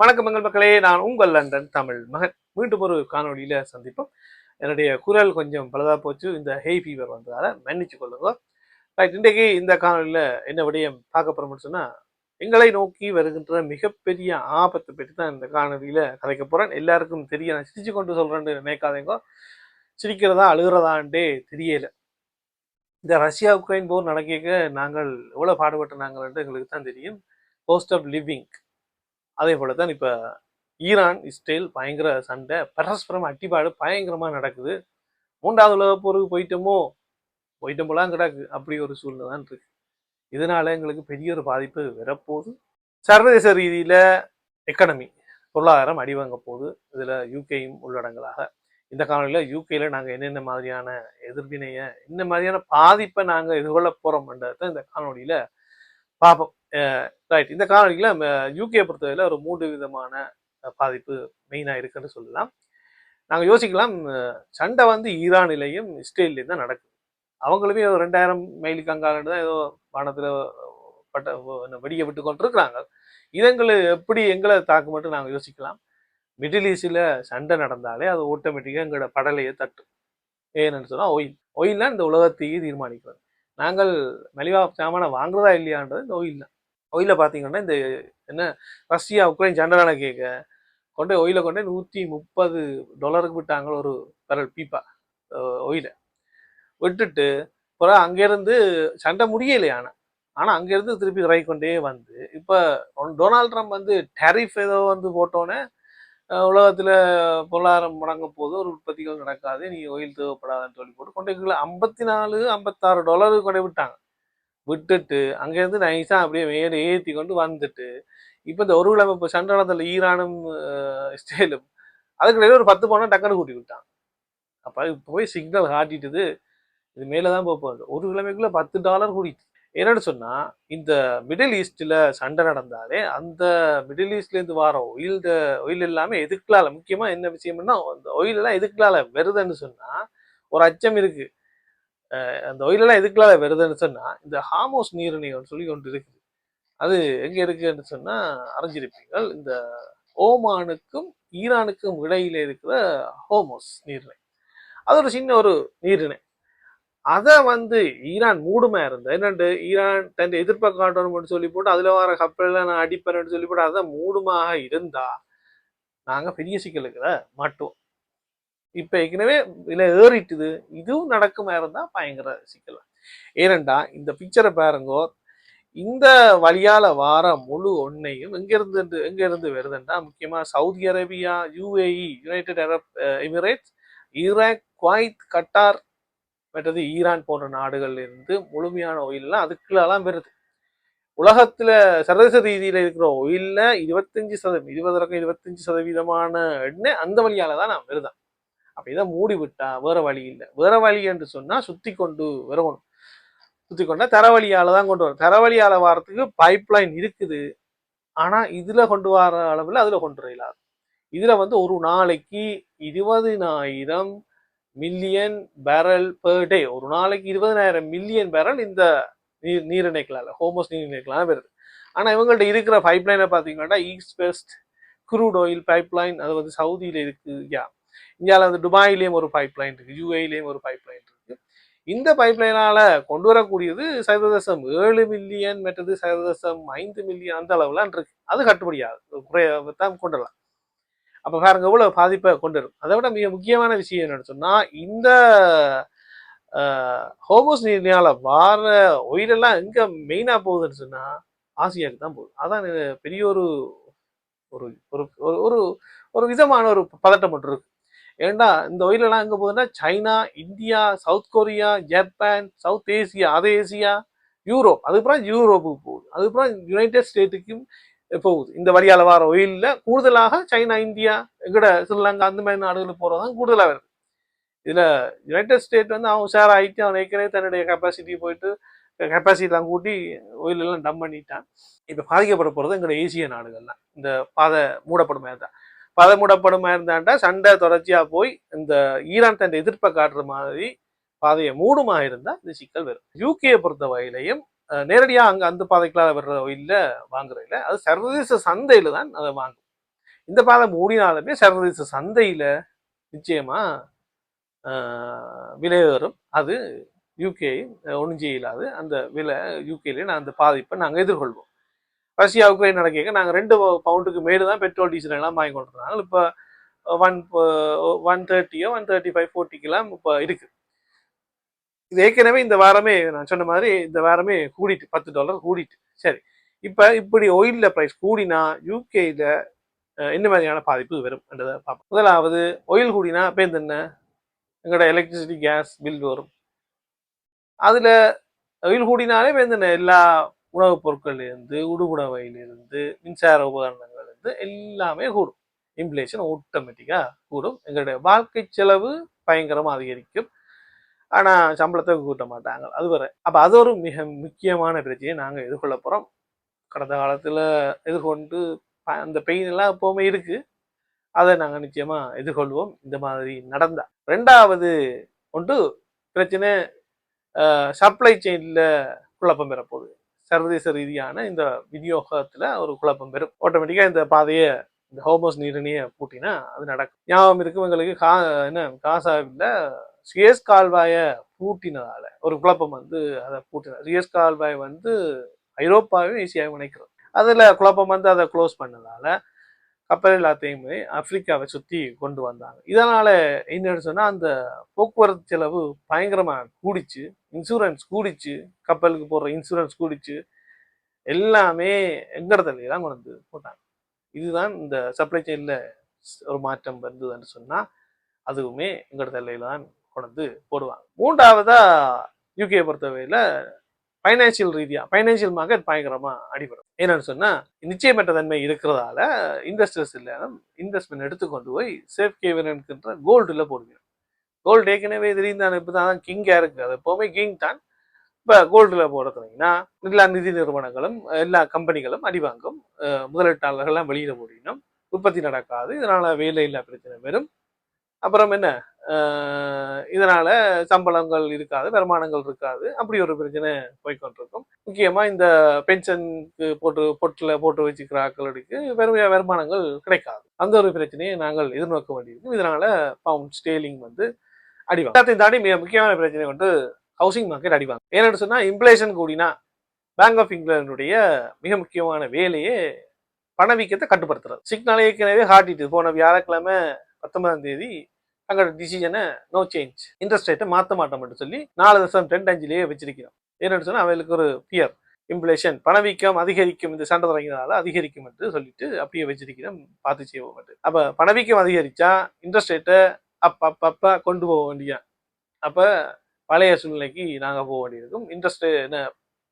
வணக்கம் எங்கள் மக்களே நான் உங்கள் லண்டன் தமிழ் மகன். மீண்டும் ஒரு காணொலியில் சந்திப்போம். என்னுடைய குரல் கொஞ்சம் பழுதா போச்சு. இந்த ஹெய் ஃபீவர் வந்ததால மன்னிச்சு கொள்ளுங்க. ரைட் இன்றைக்கு இந்த காணொலியில் என்ன விடயம் பார்க்க போறோம்னு சொன்னால் எங்களை நோக்கி வருகின்ற மிகப்பெரிய ஆபத்தை பற்றி தான் இந்த காணொலியில் கதைக்க போகிறேன் எல்லாருக்கும் தெரிய நான் சிரிச்சு கொண்டு சொல்கிறேன்னு நினைக்காதீங்க. சிரிக்கிறதா அழுகிறதான்டே தெரியலை. இந்த ரஷ்யா உக்ரைன் போர் நடக்க நாங்கள் எவ்வளோ பாடுபட்டு நாங்கள்ன்ட்டு எங்களுக்கு தான் தெரியும். கோஸ்ட் ஆஃப் லிவிங் அதே போல தான் இப்போ ஈரான் இஸ்ரேல் பயங்கர சண்டை பரஸ்பரம் அட்டிப்பாடு பயங்கரமாக நடக்குது. மூன்றாவது உலக போருக்கு போயிட்டோமோ? போயிட்டோம்போலாம் கிடக்கு. அப்படி ஒரு சூழ்நிலை தான் இருக்கு. இதனால எங்களுக்கு பெரிய ஒரு பாதிப்பு வரப்போகுது. சர்வதேச ரீதியில் எக்கனமி பொருளாதாரம் அடிவாங்க போகுது. இதில் யூகேயும் உள்ளடங்கலாக. இந்த காலங்களில் யூகேல நாங்கள் என்னென்ன மாதிரியான எதிர்வினையை இந்த மாதிரியான பாதிப்பை நாங்கள் எதிர்கொள்ள போகிறோம்ன்றத இந்த காணொலியில் பார்ப்போம் ரைட் இந்த காணொலியில் யூகே பொறுத்தவரையில் ஒரு மூன்று விதமான பாதிப்பு மெயினாக இருக்குன்னு சொல்லலாம். நாங்கள் யோசிக்கலாம் சண்டை வந்து ஈரானிலையும் இஸ்ரேல்லையும் தான் நடக்குது. அவங்களுமே ஏதோ ரெண்டாயிரம் மைலுக்கு அங்காலன்னு தான் ஏதோ வானத்தில் பட்ட வெடியை விட்டு கொண்டிருக்கிறாங்க. இதங்களை எப்படி எங்களை தாக்கு மட்டும் நாங்கள் யோசிக்கலாம். மிடில் ஈஸ்டில் சண்டை நடந்தாலே அது ஆட்டோமேட்டிக்காக எங்களோட படலையை தட்டும். ஏன்னு சொன்னால் ஒயில் ஒயில் தான் இந்த உலகத்தையே தீர்மானிக்கிறது. நாங்கள் மலிவா சாமானை வாங்குறதா இல்லையான்றது இந்த ஒயில் தான். ஒயிலில் பார்த்தீங்கன்னா இந்த என்ன ரஷ்யா உக்ரைன் சண்டை கேட்க கொண்டு ஒயில கொண்டு நூற்றி முப்பது டாலருக்கு விட்டாங்க ஒரு பரல் பீப்பா. ஒயில விட்டுட்டு அப்புறம் அங்கேருந்து சண்டை முடியலையான ஆனால் அங்கேருந்து திருப்பி இறக்கி கொண்டே வந்து இப்போ டொனால்ட் ட்ரம்ப் வந்து டேரிஃப் ஏதோ வந்து போட்டோன்னே உலகத்தில் பொருளாதாரம் முடங்க போது ஒரு உற்பத்திகள் நடக்காது. நீ ஒயில் தேவைப்படாதுன்னு சொல்லி போட்டு கொண்டு ஐம்பத்தி நாலு ஐம்பத்தாறு டாலருக்கு கொண்டு விட்டாங்க விட்டுட்டு அங்கேருந்து நைஸாக அப்படியே மேலே ஏற்றி கொண்டு வந்துட்டு இப்போ இந்த ஒரு கிழமை இப்போ சண்டை ஈரானும் இஸ்ரேலும் அதுக்கிடையில ஒரு பத்து பவுன் டக்குன்னு கூட்டி விட்டாங்க. அப்போ இப்போ போய் சிக்னல் காட்டிட்டுது. இது மேலே தான் போக போகுது. ஒரு கிழமைக்குள்ளே பத்து டாலர் கூடிட்டு. என்னன்னு சொன்னால் இந்த மிடில் ஈஸ்டில் சண்டை நடந்தாலே அந்த மிடில் ஈஸ்ட்லேருந்து வர ஒயில் ஒயில் எல்லாமே எதுக்கலால முக்கியமாக என்ன விஷயம்னா அந்த ஒயிலெல்லாம் எதுக்கலால வருதுன்னு சொன்னால் ஒரு அச்சம் இருக்குது அந்த ஒயிலெல்லாம் எதுக்கலால வருதுன்னு சொன்னால் இந்த ஹாமோஸ் நீரிணைகள் சொல்லி ஒன்று இருக்குது. அது எங்கே இருக்குன்னு சொன்னால் அறிஞ்சிருப்பீங்கள் இந்த ஓமானுக்கும் ஈரானுக்கும் இடையில இருக்கிற ஹோமோஸ் நீரிணை அது ஒரு சின்ன ஒரு நீரிணை அதை வந்து ஈரான் மூடுமா இருந்தது என்னண்டு? ஈரான் தன் எதிர்ப்பை காட்டணும்னு சொல்லி போட்டு அதில் வர கப்பலில் நான் அடிப்பேன்னு சொல்லி போட்டு அதை மூடுமாக இருந்தா நாங்கள் பெரிய சிக்கலுக்குல மாட்டோம் இப்போ ஏற்கனவே இல்லை ஏறிட்டுது. இதுவும் நடக்குமா இருந்தால் பயங்கர சிக்கல்? ஏனண்டா இந்த பிக்சரை பாருங்கோ இந்த வழியால் வார முழு ஒன்னையும் எங்கேருந்து எங்கேருந்து வருதுன்னா முக்கியமாக Saudi Arabia UAE United Arab Emirates Iraq Kuwait Qatar மற்றது ஈரான் போன்ற நாடுகள்ல இருந்து முழுமையான ஒயில்லாம் அதுக்குள்ளெல்லாம் வருது. உலகத்துல சர்வதேச ரீதியில இருக்கிற ஒயில்ல இருபத்தஞ்சு சதவீதம் இருபதற்கும் இருபத்தஞ்சு சதவீதமான எண்ணெய் அந்த வழியால தான் நான் வருதான் அப்ப இதை மூடி விட்டா வேற வழி இல்லை. வேற வழி என்று சொன்னா சுத்தி கொண்டு வரணும். சுத்தி கொண்டா தரவழியால தான் கொண்டு வரும் தரவழியால வாரத்துக்கு பைப் லைன் இருக்குது. ஆனா இதுல கொண்டு வர அளவில் அதுல கொண்டு வர இதில் இதுல வந்து ஒரு நாளைக்கு இருபதினாயிரம் மில்லியன் பேரல் பெர் டே ஒரு நாளைக்கு இருபதனாயிரம் மில்லியன் பேரல் இந்த நீர் நீரிணைகளால் ஹோமோஸ் நீரிணைகளால் வருது. ஆனால் இவங்கள்ட்ட இருக்கிற பைப் லைனை பார்த்தீங்கன்னா east west crude oil pipe line அது வந்து சவுதியில் இருக்குது யா இந்தியாவில் வந்து துபாயிலேயும் ஒரு பைப் லைன் இருக்கு யூஏலேயும் ஒரு பைப் லைன் இந்த பைப்லைனால கொண்டு வரக்கூடியது சதவீதம் ஏழு மில்லியன் மற்றது சதவீதம் ஐந்து மில்லியன் அந்த அளவுலாம் இருக்குது அது கட்டுப்படியாது குறைய தான் அப்போ பாருங்க எவ்வளோ பாதிப்பை கொண்டு வரும்? அதை விட மிக முக்கியமான விஷயம் என்னன்னு சொன்னால் இந்த ஹோமோஸ் நீர்னால வார ஒயிலெல்லாம் எங்கே மெயினாக போகுதுன்னு சொன்னால் ஆசியாவுக்கு தான் போகுது. அதான் பெரிய ஒரு ஒரு ஒரு ஒரு- ஒரு ஒரு விதமான ஒரு பதட்டம் மட்டும் இருக்கு. ஏண்டா இந்த ஒயிலெல்லாம் எங்கே போகுதுன்னா China India South Korea Japan South Asia அது ஏசியா யூரோப். அதுக்கப்புறம் யூரோப்புக்கு போகுது. அதுக்கப்புறம் யுனைடெட் ஸ்டேட்டுக்கும் போகுது. இந்த வரியால் வர ஒயில்ல கூடுதலாக சைனா இந்தியா எங்கட ஸ்ரீலங்கா அந்த மாதிரி நாடுகளுக்கு போறதுதான் கூடுதலாக வருது. இதில் யுனைடெட் ஸ்டேட் வந்து அவன் உஷார் ஆகிட்டு அவன் ஏற்கனவே தன்னுடைய கெப்பாசிட்டி போயிட்டு கெப்பாசிட்டிலாம் கூட்டி ஒயிலெல்லாம் டம் பண்ணிட்டான். இப்போ பாதிக்கப்பட போகிறது எங்களோட ஏசிய நாடுகள்லாம் இந்த பாதை மூடப்படுமா இருந்தா பாதை மூடப்படுமா இருந்தாண்டா சண்டை தொடர்ச்சியாக போய் இந்த ஈரான் தன் எதிர்ப்பை காட்டுற மாதிரி பாதையை மூடுமா இருந்தால் இந்த சிக்கல் வரும். யூகேயை பொறுத்த வகையிலையும் நேரடியாக அங்கே அந்த பாதைகளால் வர்ற இல்லை வாங்குறதில்ல அது சர்வதேச சந்தையில் தான் அதை வாங்கும். இந்த பாதை மூடினாலுமே சர்வதேச சந்தையில் நிச்சயமாக விலை வரும் அது யூகே ஒன்றும் செய்யலாது. அந்த விலை யூகேலேயே நான் அந்த பாதிப்பை நாங்கள் எதிர்கொள்வோம். ரஷ்யா உக்ரைன் நடக்க நாங்கள் ரெண்டு பவுண்டுக்கு மேலே தான் பெட்ரோல் டீசல் எல்லாம் வாங்கி கொண்டிருந்தாங்க இப்போ ஒன் ஒன் தேர்ட்டியோ ஒன் தேர்ட்டி ஃபைவ் ஃபோர்ட்டிக்கெல்லாம் இப்போ இருக்குது இது ஏற்கனவே இந்த வாரமே நான் சொன்ன மாதிரி இந்த வாரமே கூடிட்டு பத்து டாலர் கூடிட்டு. சரி. இப்போ இப்படி ஒயிலில் ப்ரைஸ் கூடினா யூகேயில் என்ன மாதிரியான பாதிப்பு வரும் என்றதை பார்ப்போம். முதலாவது ஒயில் கூடினா இப்போ என்ன எங்களோட எலக்ட்ரிசிட்டி கேஸ் பில் வரும். அதில் ஒயில் கூடினாலே இப்போ என்ன எல்லா உணவுப் பொருட்கள்லேருந்து உடுபுடவையிலிருந்து மின்சார உபகரணங்கள்லேருந்து எல்லாமே கூடும். இன்ஃப்ளேஷன் ஆட்டோமேட்டிக்காக கூடும். எங்களுடைய வாழ்க்கை செலவு பயங்கரமாக அதிகரிக்கும். ஆனால் சம்பளத்தை கூட்ட மாட்டாங்க. அது வரை அப்போ அது ஒரு மிக முக்கியமான பிரச்சனையை நாங்கள் எதிர்கொள்ள போகிறோம் கடந்த காலத்தில் எதிர்கொண்டு அந்த பெயின் எல்லாம் எப்போவுமே இருக்குது அதை நாங்கள் நிச்சயமாக எதிர்கொள்வோம். இந்த மாதிரி நடந்தா. ரெண்டாவது ஒன்று பிரச்சனை சப்ளை செயினில் குழப்பம் பெறப்போகுது சர்வதேச ரீதியான இந்த விநியோகத்தில் ஒரு குழப்பம் பெறும் ஆட்டோமேட்டிக்காக இந்த பாதையை இந்த ஹோமோஸ் நீரணியை பூட்டினா அது நடக்கும். ஞாபகம் இருக்கும் எங்களுக்கு கா என்ன காசாவில் சுயஸ் கால்வாயை பூட்டினதால ஒரு குழப்பம் வந்து அதை பூட்டினார் சுயஸ் கால்வாய் வந்து ஐரோப்பாவையும் ஈஸியாக இணைக்கிறது. அதில் குழப்பம் வந்து அதை க்ளோஸ் பண்ணதால கப்பல் எல்லாத்தையுமே ஆப்பிரிக்காவை சுற்றி கொண்டு வந்தாங்க. இதனால் என்னன்னு சொன்னால் அந்த போக்குவரத்து செலவு பயங்கரமாக கூடிச்சு. இன்சூரன்ஸ் கூடிச்சு. கப்பலுக்கு போடுற இன்சூரன்ஸ் கூடிச்சு. எல்லாமே எங்கடத்துல தான் கொண்டு வந்து போட்டாங்க. இதுதான் இந்த சப்ளை செயினில் ஒரு மாற்றம் வந்ததுன்னு சொன்னால் அதுவுமே எங்கடத்தலையில தான் கொண்டு வந்து போடுவாங்க. மூன்றாவதா யூகே பொறுத்தவரையில் ஃபைனான்சியல் ரீதியாக ஃபைனான்சியல் மார்க்கெட் பயங்கரமாக அடிபடும். என்னன்னு சொன்னால் நிச்சயமற்ற தன்மை இருக்கிறதால இன்வெஸ்டர்ஸ் இல்லாமல் இன்வெஸ்ட்மெண்ட் எடுத்து கொண்டு போய் சேஃப் கேவன்கின்ற கோல்டுல கோல்டில் போடுவீங்க. கோல்டு ஏற்கனவே தெரியுந்தான் இப்போ தான் கிங்காக இருக்குது அது எப்போவுமே கிங் தான். இப்போ கோல்டில் போடுறதுனீங்கன்னா எல்லா நிதி நிறுவனங்களும் எல்லா கம்பெனிகளும் அடிவாங்கும். முதலீட்டாளர்கள்லாம் வெளியிட முடியணும். உற்பத்தி நடக்காது. இதனால வேலை பிரச்சனை வரும். அப்புறம் என்ன? இதனால சம்பளங்கள் இருக்காது வருமானங்கள் இருக்காது. அப்படி ஒரு பிரச்சனை போய்கொண்டிருக்கும் முக்கியமா இந்த பென்ஷனுக்கு போட்டு பொட்டில் போட்டு வச்சுக்கிற ஆக்களுக்கு வெறுமையா வருமானங்கள் கிடைக்காது. அந்த ஒரு பிரச்சனையை நாங்கள் எதிர்நோக்க வேண்டியிருக்கும். இதனால பவுண்ட் ஸ்டேலிங் வந்து அடிவாங்க. எல்லாத்தையும் தாண்டி மிக முக்கியமான பிரச்சனை வந்து ஹவுசிங் மார்க்கெட் அடிவாங்க. ஏன்னு சொன்னா இன்ஃப்ளேஷன் கூடினா பேங்க் ஆஃப் இங்கிலாந்துடைய மிக முக்கியமான வேலையே பணவீக்கத்தை கட்டுப்படுத்துறது. சிக்னல் ஏற்கனவே காட்டிட்டு போன வியாழக்கிழமை பத்தொன்பதாம் தேதி தங்களோட டிசிஷனை நோ சேஞ்ச் இன்ட்ரெஸ்ட் ரேட்டை மாற்ற மாட்டோம்னு சொல்லி நாலு தசம் ரெண்டு அஞ்சுலேயே வச்சிருக்கிறோம். ஏன்னு சொன்னால் அவங்களுக்கு ஒரு பியர் இன்ஃப்ளேஷன் பணவீக்கம் அதிகரிக்கும் இந்த சண்டை தொடங்கினால அதிகரிக்கும் என்று சொல்லிட்டு அப்படியே வச்சிருக்கிறோம் பார்த்து செய்வோம் அப்போ பணவீக்கம் அதிகரிச்சா இன்ட்ரெஸ்ட் ரேட்டை அப்ப அப்பப்போ கொண்டு போக வேண்டிய அப்போ பழைய சூழ்நிலைக்கு நாங்கள் போக வேண்டியிருக்கும். இன்ட்ரெஸ்ட் என்ன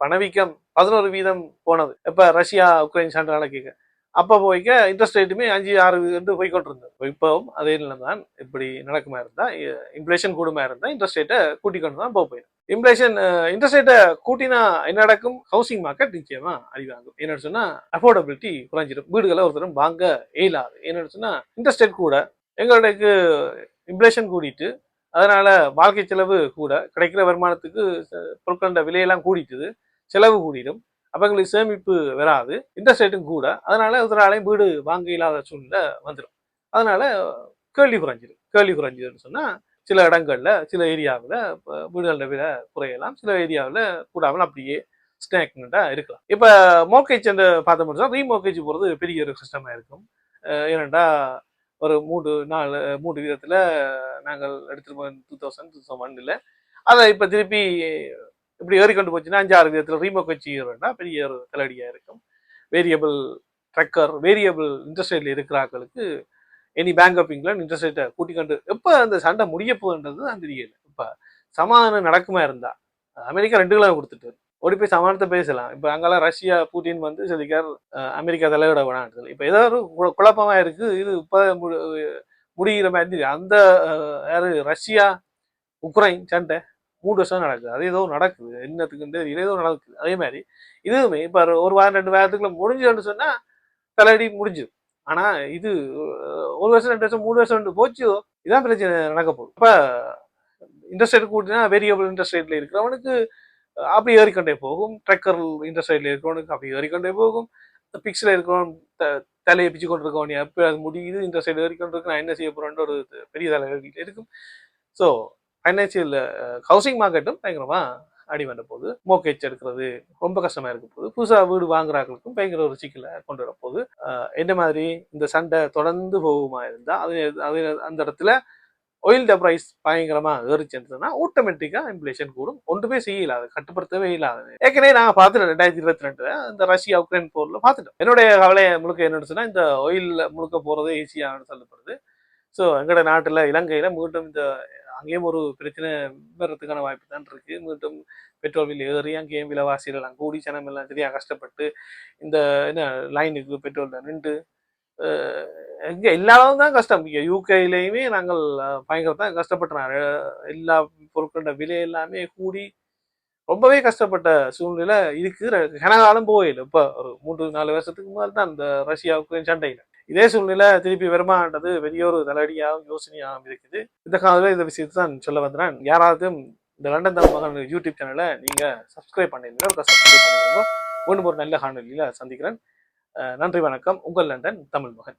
பணவீக்கம் பதினோரு வீதம் போனது. இப்போ ரஷ்யா உக்ரைன் சண்டை நடக்க அப்போ போய்க்க இன்ட்ரெஸ்ட் ரேட்டுமே அஞ்சு ஆறு வந்து போய்கொண்டிருந்தது இப்போவும் அதே நிலை தான் இப்படி நடக்குமா இருந்தால் இன்ஃப்ளேஷன் கூடுமா இருந்தால் இன்ட்ரெஸ்ட் ரேட்டை கூட்டி கொண்டு தான் போக போயிடும். இன்ஃப்ளேஷன் இன்ட்ரெஸ்ட் ரேட்டை கூட்டினா என்ன நடக்கும்? ஹவுசிங் மார்க்கெட் நிச்சயமா அடிவாங்கும். என்னன்னு சொன்னா அஃபோர்டபிலிட்டி குறைஞ்சிடும். வீடுகளை ஒருத்தரும் வாங்க இயலாது. என்னன்னு சொன்னா இன்ட்ரெஸ்ட் ரேட் கூட எங்களுக்கு இன்ஃப்ளேஷன் கூடிட்டு அதனால வாழ்க்கை செலவு கூட கிடைக்கிற வருமானத்துக்கு அஹ், பொருட்களோட விலையெல்லாம் கூடிட்டுது. செலவு கூடிடும். அப்ப எங்களுக்கு சேமிப்பு வராது இன்ட்ரெஸ்ட் ரேட்டும் கூட. அதனால ஒருத்தராலையும் வீடு வாங்க இல்லாத சூழ்நிலை வந்துடும் அதனால கேள்வி குறைஞ்சிடும் கேள்வி குறைஞ்சிதுன்னு சொன்னால் சில இடங்களில் சில ஏரியாவில் வீடுகளோட விலை குறையலாம். சில ஏரியாவில் கூடாமல் அப்படியே ஸ்டாக்னண்டா இருக்கலாம். இப்போ மோக்கேஜ் அந்த பார்த்த முடிச்சா ரீமோக்கேஜ் போகிறது பெரிய ஒரு கஷ்டமாக இருக்கும். ஏனெண்டா ஒரு மூன்று நாலு மூன்று விதத்தில் நாங்கள் எடுத்துகிட்டு போய் டூ தௌசண்ட் டூ தௌசண்ட் ஒன்னில் அதை இப்போ திருப்பி இப்படி ஏறிக்கொண்டு போச்சுன்னா அஞ்சாறு விதத்தில் ரீமோக் வச்சு ஏறுனா பெரிய ஒரு தலையடியாக இருக்கும். வேரியபிள் ட்ரக்கர் வேரியபிள் இன்ட்ரெஸ்ட் ரேட்ல இருக்கிறாக்களுக்கு any Bank of England interest ரேட்டை கூட்டிக்கொண்டு எப்போ அந்த சண்டை முடிய போகுன்றது தான் தெரியல. இப்போ சமாதானம் நடக்குமா இருந்தா? அமெரிக்கா ரெண்டு கிலோ கொடுத்துட்டு. ஓடி போய் சமாதானத்தை பேசலாம். இப்போ அங்கெல்லாம் ரஷ்யா பூட்டின் வந்து சொல்லிக்கார் அமெரிக்கா தலையிட வேணாம் இப்போ ஏதோ ஒரு கு- குழப்பமா இது இப்போ மு- முடிகிற மாதிரி. அந்த யாரு? ரஷ்யா உக்ரைன் சண்டை. மூணு வருஷம் நடக்குது. அது ஏதோ நடக்குது. என்னத்துக்குன்னு தெரியல ஏதோ நடக்குது. அதே மாதிரி இதுவுமே இப்போ ஒரு வாரம் ரெண்டு வாரத்துக்குள்ள முடிஞ்சதுன்னு சொன்னால் தலையடி முடிஞ்சுது ஆனால் இது ஒரு வருஷம் ரெண்டு வருஷம் மூணு வருஷம் ரெண்டு போச்சு இதான் பிரச்சனை நடக்க போகுது. இப்போ இன்ட்ரெஸ்ட் ரேட் கூட்டினா வேரியபிள் இன்ட்ரெஸ்ட் ரேட்ல இருக்கிறவனுக்கு அப்படி ஏறிக்கொண்டே போகும். ட்ரெக்கர் இண்டஸ்ட்ரியில் இருக்கிறவனுக்கு அப்படி ஏறிக்கொண்டே போகும். பிக்ஸில் இருக்கிறவன் த- தலையை பிச்சு கொண்டு இருக்கவன் எப்போ அது முடியுது இன்ட்ரெஸ்ட் ரேட் ஏறிக்கொண்டு இருக்கு நான் என்ன செய்ய போறேன்ற ஒரு பெரிய தலை இருக்கும். ஸோ ஃபைனான்சியல் ஹவுசிங் மார்க்கெட்டும் பயங்கரமாக அடி வந்த போகுது மோக்கேஜ் எடுக்கிறது ரொம்ப கஷ்டமா இருக்க போகுது. புதுசாக வீடு வாங்குறாங்களுக்கும் பயங்கர ஒரு சிக்கலை கொண்டு வர போகுது. என்ன மாதிரி இந்த சண்டை தொடர்ந்து போகுமா இருந்தால் அது அது அந்த இடத்துல ஆயில் த ப்ரைஸ் பயங்கரமாக ஏறிச்சுன்னா ஆட்டோமேட்டிக்காக இன்ஃப்ளேஷன் கூடும். ஒன்றுமே செய்யல அது கட்டுப்படுத்தவே இல்லாத ஏற்கனவே நான் பார்த்துட்டேன் ரெண்டாயிரத்தி இருபத்தி ரெண்டு இந்த ரஷ்யா உக்ரைன் போரில் பார்த்துட்டோம் என்னுடைய கவலை முழுக்க என்னன்னு சொன்னா இந்த ஆயில் முழுக்க போகிறதே ஈஸியாக சொல்லப்படுது. ஸோ எங்களோட நாட்டில் இலங்கையில் மீண்டும் இந்த அங்கேயும் ஒரு பிரச்சனை வர்றதுக்கான வாய்ப்பு தான் இருக்கு. மீண்டும் பெட்ரோல் பில் ஏறி அங்கேயும் விலைவாசிகள் அங்கே கூடி சனம் எல்லாம் சரியாக கஷ்டப்பட்டு இந்த என்ன லைனுக்கு பெட்ரோல் நின்று இங்கே எல்லாரும் தான் கஷ்டம். இங்கே யூகேலையுமே நாங்கள் பயங்கர தான் கஷ்டப்பட்டோம் எல்லா பொருட்களோட விலை எல்லாமே கூடி ரொம்பவே கஷ்டப்பட்ட சூழ்நிலை இருக்கு. ர- கனகாலம் போயில இப்போ ஒரு மூன்று நாலு வருஷத்துக்கு முதல் தான் இந்த ரஷ்யாவுக்கு சண்டையில். இதே சூழ்நிலை திருப்பி வருமானது பெரிய ஒரு தலையடியாகவும் யோசனையாகவும் இருக்குது. இந்த காலத்தில் இந்த விஷயத்தை தான் சொல்ல வந்தேன். யாராவது இந்த லண்டன் தமிழ் மகன் யூடியூப் சேனலை நீங்கள் சப்ஸ்கிரைப் பண்ணிருந்தீங்க சப்ஸ்கிரைப் பண்ணிருங்க ஒன்று ஒரு நல்ல காணொலியில் சந்திக்கிறேன். நன்றி வணக்கம். உங்கள் லண்டன் தமிழ் மகன்.